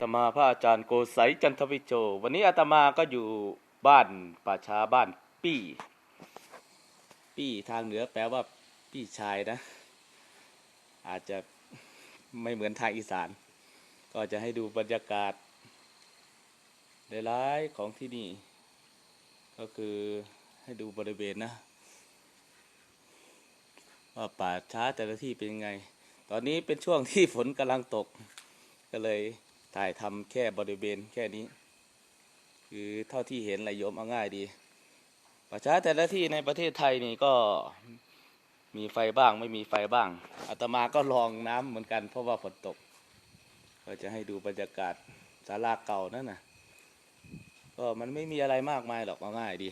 ตมาพระอาจารย์โกไสยจันทวิโจ วันนี้อาตมาก็อยู่บ้านป่าช้าบ้านปี้ ปี้ทางเหนือแปลว่าพี่ชายนะ อาจจะไม่เหมือนทางอีสาน ก็จะให้ดูบรรยากาศหลายๆของที่นี่ ก็คือให้ดูบริเวณนะ ว่าป่าช้าแต่ละที่เป็นยังไง ตอนนี้เป็นช่วงที่ฝนกำลังตกก็เลย ถ่ายทำแค่บริเวณแค่นี้ คือเท่าที่เห็นระยมเอาง่ายดีป่าช้าแต่ละที่ในประเทศไทยนี่ก็มีไฟบ้างไม่มีไฟบ้างอาตมาก็ลองน้ำเหมือนกันเพราะว่าฝนตก ก็จะให้ดูบรรยากาศศาลาเก่านั่นนะก็มันไม่มีอะไรมากมายหรอกเอาง่ายดี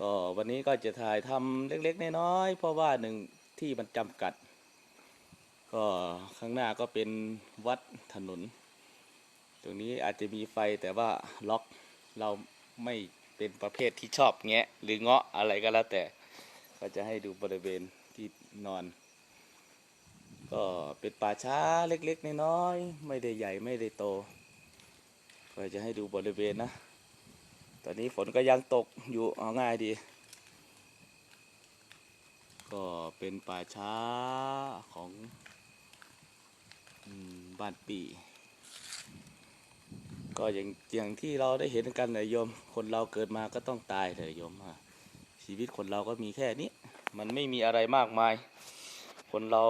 ก็วันนี้ก็จะถ่ายทำเล็กๆน้อยๆเพราะว่าหนึ่งที่มันจำกัด ก็ข้างหน้าก็เป็นวัดถนน ตรงนี้อาจจะมีไฟแต่ว่าล็อกเราไม่เป็นประเภทที่ชอบแงะหรือเงาะอะไรก็แล้วแต่ก็จะให้ดูบริเวณที่นอน ก็เป็นป่าช้าเล็กๆน้อยๆไม่ได้ใหญ่ไม่ได้โต ก็จะให้ดูบริเวณนะ ตอนนี้ฝนก็ยังตกอยู่เอาง่ายดี ก็เป็นป่าช้าของ บ้านปี ก็อย่างอย่างที่เราได้เห็นกันเลยโยม คนเราเกิดมาก็ต้องตายเลยโยมชีวิตคนเราก็มีแค่นี้ มันไม่มีอะไรมากมาย คนเรา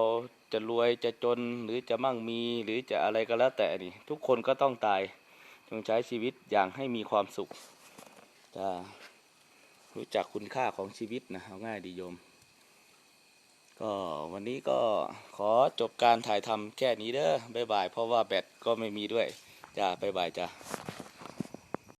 จะรวยจะจนหรือจะมั่งมีหรือจะอะไรก็แล้วแต่นี่ ทุกคนก็ต้องตายจงใช้ชีวิตอย่างให้มีความสุขจะรู้จักคุณค่าของชีวิตนะเอาง่ายดีโยม ก็วันนี้ก็ขอจบการถ่ายทำแค่นี้เด้อบ๊ายบาย เพราะว่าแบตก็ไม่มีด้วย จ้าบ๊ายบายจ้า